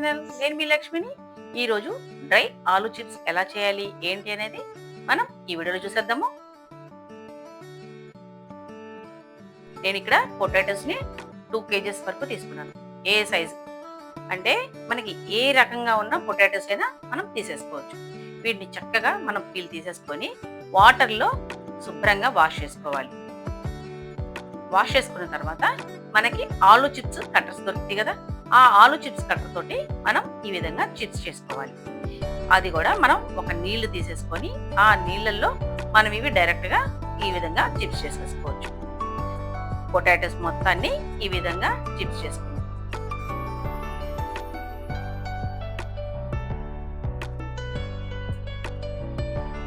Channel నేను మీ లక్ష్మిని. ఈరోజు డ్రై ఆలు చిప్స్ ఎలా చేయాలి ఏంటి అనేది మనం ఈ వీడియోలో చూసేద్దాము. నేను ఇక్కడ పొటాటోస్ని టూ కేజెస్ వరకు తీసుకున్నాను. ఏ సైజ్ అంటే మనకి ఏ రకంగా ఉన్న పొటాటోస్ అయినా మనం తీసేసుకోవచ్చు. వీటిని చక్కగా మనం పీల్ తీసేసుకొని వాటర్లో శుభ్రంగా వాష్ చేసుకోవాలి. వాష్ చేసుకున్న తర్వాత మనకి ఆలు చిప్స్ కట్టర్స్ దొరుకుతాయి కదా? ఆ ఆలు చిప్స్ కట్టర్ తోటి మనం ఈ విధంగా చిప్స్ చేసుకోవాలి. అది కూడా మనం ఒక నీళ్ళు తీసేసుకొని ఆ నీళ్ళల్లో మనం ఇవి డైరెక్ట్గా ఈ విధంగా చిప్స్ చేసేసుకోవచ్చు. పొటాటోస్ మొత్తాన్ని ఈ విధంగా చిప్స్ చేసుకుందాం.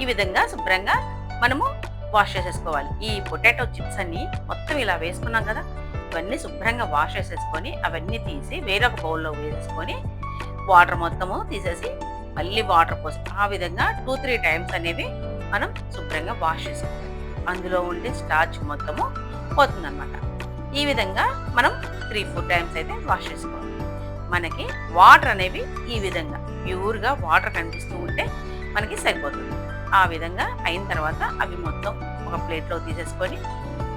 ఈ విధంగా శుభ్రంగా మనము వాష్ చేసేసుకోవాలి. ఈ పొటాటో చిప్స్ అన్ని మొత్తం ఇలా వేసుకున్నాం కదా ఇవన్నీ శుభ్రంగా వాష్ చేసేసుకొని అవన్నీ తీసి వేరొక బౌల్లో వేసేసుకొని వాటర్ మొత్తము తీసేసి మళ్ళీ వాటర్ పోసి ఆ విధంగా టూ త్రీ టైమ్స్ అనేవి మనం శుభ్రంగా వాష్ చేసుకోవాలి. అందులో ఉండే స్టార్చ్ మొత్తము పోతుందన్నమాట. ఈ విధంగా మనం త్రీ ఫోర్ టైమ్స్ అయితే వాష్ చేసుకోవాలి. మనకి వాటర్ అనేవి ఈ విధంగా ప్యూర్గా వాటర్ కనిపిస్తూ ఉంటే మనకి సరిపోతుంది. ఆ విధంగా అయిన తర్వాత అవి మొత్తం ఒక ప్లేట్లో తీసేసుకొని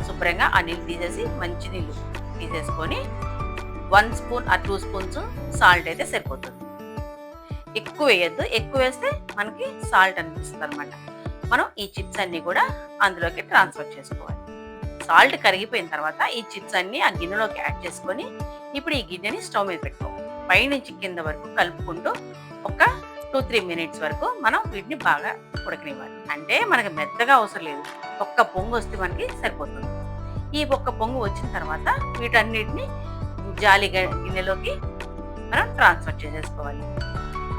శుభ్రంగా ఆ నీళ్ళు తీసేసి మంచి నీళ్ళు తీసేసుకొని వన్ స్పూన్ ఆ టూ స్పూన్స్ సాల్ట్ అయితే సరిపోతుంది. ఎక్కువ వేయద్దు. ఎక్కువ వేస్తే మనకి సాల్ట్ అనిపిస్తుంది అనమాట మనం ఈ చిప్స్ అన్ని కూడా అందులోకి ట్రాన్స్ఫర్ చేసుకోవాలి. సాల్ట్ కరిగిపోయిన తర్వాత ఈ చిప్స్ అన్ని ఆ గిన్నెలోకి యాడ్ చేసుకొని ఇప్పుడు ఈ గిన్నెని స్టవ్ మీద పెట్టుకోవాలి. పైనుంచి కింద వరకు కలుపుకుంటూ ఒక టూ త్రీ మినిట్స్ వరకు మనం వీటిని బాగా ఉడకనివ్వాలి. అంటే మనకి మెత్తగా అవసరం లేదు. ఒక్క పొంగు వస్తే మనకి సరిపోతుంది. ఈ ఒక్క పొంగు వచ్చిన తర్వాత వీటన్నిటిని జాలి గిన్నెలోకి మనం ట్రాన్స్ఫర్ చేసేసుకోవాలి.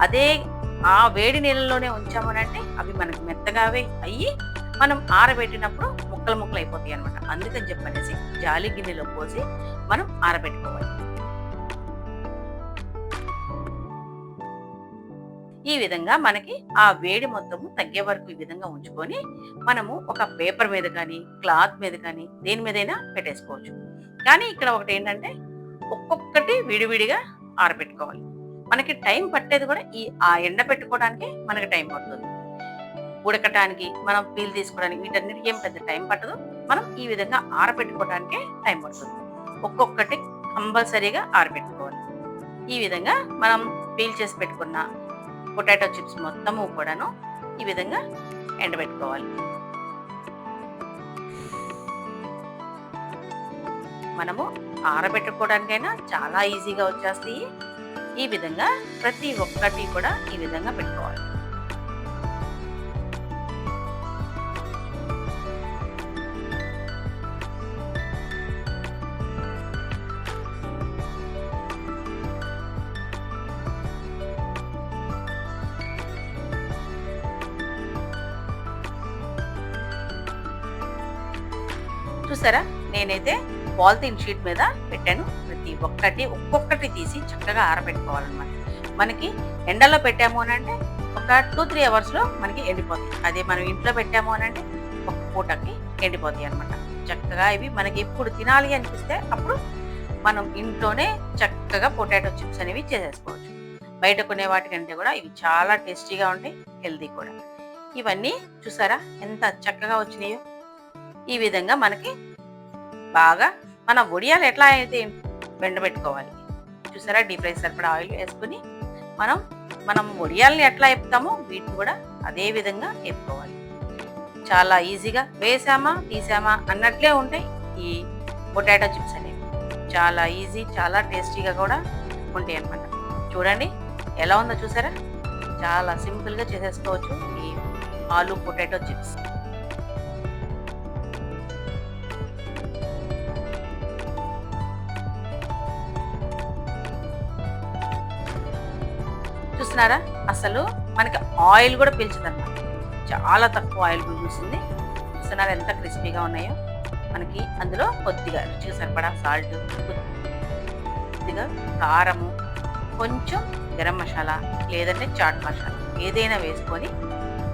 అదే ఆ వేడి నీళ్ళలోనే ఉంచామనంటే అవి మనకి మెత్తగా అయ్యి మనం ఆరబెట్టినప్పుడు ముక్కలు ముక్కలు అయిపోతాయి అనమాట అందుకని చెప్పనేసి జాలి గిన్నెలో పోసి మనం ఆరబెట్టుకోవాలి. ఈ విధంగా మనకి ఆ వేడి మొత్తము తగ్గే వరకు ఈ విధంగా ఉంచుకొని మనము ఒక పేపర్ మీద కానీ క్లాత్ మీద కానీ దేని మీదైనా పెట్టేసుకోవచ్చు. కానీ ఇక్కడ ఒకటి ఏంటంటే ఒక్కొక్కటి విడివిడిగా ఆరబెట్టుకోవాలి. మనకి టైం పట్టేది కూడా ఈ ఆ ఎండ పెట్టుకోవడానికి మనకి టైం పడుతుంది. ఉడకటానికి మనం పీల్ తీసుకోవడానికి వీటన్నిటికీ ఏం పెద్ద టైం పట్టదు. మనం ఈ విధంగా ఆరబెట్టుకోవడానికే టైం పడుతుంది. ఒక్కొక్కటి కంపల్సరీగా ఆరబెట్టుకోవాలి. ఈ విధంగా మనం పీల్ చేసి పెట్టుకున్న పొటాటో చిప్స్ మొత్తము కూడాను ఈ విధంగా ఎండబెట్టుకోవాలి. మనము ఆరబెట్టుకోవడానికైనా చాలా ఈజీగా వచ్చేస్తాయి. ఈ విధంగా ప్రతి ఒక్కటి కూడా ఈ విధంగా పెట్టుకోవాలి. చూసారా? నేనైతే పాలిథిన్ షీట్ మీద పెట్టాను. ప్రతి ఒక్కటి ఒక్కొక్కటి తీసి చక్కగా ఆరబెట్టుకోవాలన్నమాట. మనకి ఎండలో పెట్టాము అని అంటే ఒక టూ త్రీ అవర్స్లో మనకి ఎండిపోతుంది అదే మనం ఇంట్లో పెట్టాము అని అంటే ఒక పూటకి ఎండిపోతాయి అనమాట చక్కగా ఇవి మనకి ఎప్పుడు తినాలి అనిపిస్తే అప్పుడు మనం ఇంట్లోనే చక్కగా పొటాటో చిప్స్ అనేవి చేసేసుకోవచ్చు. బయట కొనే వాటికంటే కూడా ఇవి చాలా టేస్టీగా ఉంటాయి హెల్తీ కూడా. ఇవన్నీ చూసారా? ఎంత చక్కగా వచ్చినాయో. ఈ విధంగా మనకి బాగా మన ఒడియాలు ఎట్లా అయితే వెండబెట్టుకోవాలి చూసారా? డీప్ ఫ్రై సరిపడా ఆయిల్ వేసుకుని మనం మనం ఒడియాలని ఎట్లా ఎప్పుతామో వీటిని కూడా అదే విధంగా ఎప్పుకోవాలి చాలా ఈజీగా వేసామా తీసామా అన్నట్లే ఉంటాయి ఈ పొటాటో చిప్స్ అనేవి. చాలా ఈజీ చాలా టేస్టీగా కూడా ఉంటాయి అనమాట చూడండి ఎలా ఉందో చూసారా? చాలా సింపుల్గా చేసేసుకోవచ్చు ఈ ఆలు పొటాటో చిప్స్. చూస్తున్నారా? అసలు మనకి ఆయిల్ కూడా పీల్చదన్నమాట. చాలా తక్కువ ఆయిల్ పీల్చుతుంది చూస్తున్నారా ఎంత క్రిస్పీగా ఉన్నాయో? మనకి అందులో కొద్దిగా రుచికి సరిపడా సాల్ట్ కొద్దిగా కారము కొంచెం గరం మసాలా లేదంటే చాట్ మసాలా ఏదైనా వేసుకొని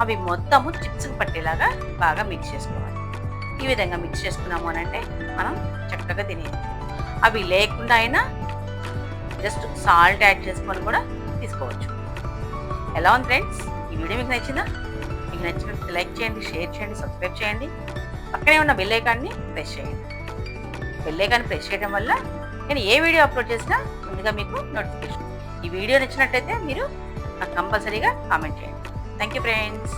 అవి మొత్తము చిప్స్కి పట్టేలాగా బాగా మిక్స్ చేసుకోవాలి. ఈ విధంగా మిక్స్ చేసుకున్నాము అని అంటే మనం చక్కగా తినేయచ్చు. అవి లేకుండా అయినా జస్ట్ సాల్ట్ యాడ్ చేసుకొని కూడా తీసుకోవచ్చు. ఎలా ఉంది ఫ్రెండ్స్? ఈ వీడియో మీకు నచ్చిందా? మీకు నచ్చినట్టు లైక్ చేయండి షేర్ చేయండి సబ్స్క్రైబ్ చేయండి. పక్కనే ఉన్న బెల్ ఐకాన్ని ప్రెస్ చేయండి. బెల్ ఐకాన్ ప్రెస్ చేయడం వల్ల నేను ఏ వీడియో అప్లోడ్ చేసినా ముందుగా మీకు నోటిఫికేషన్ ఈ వీడియో నచ్చినట్టయితే మీరు నాకు కంపల్సరీగా కామెంట్ చేయండి. Thank you friends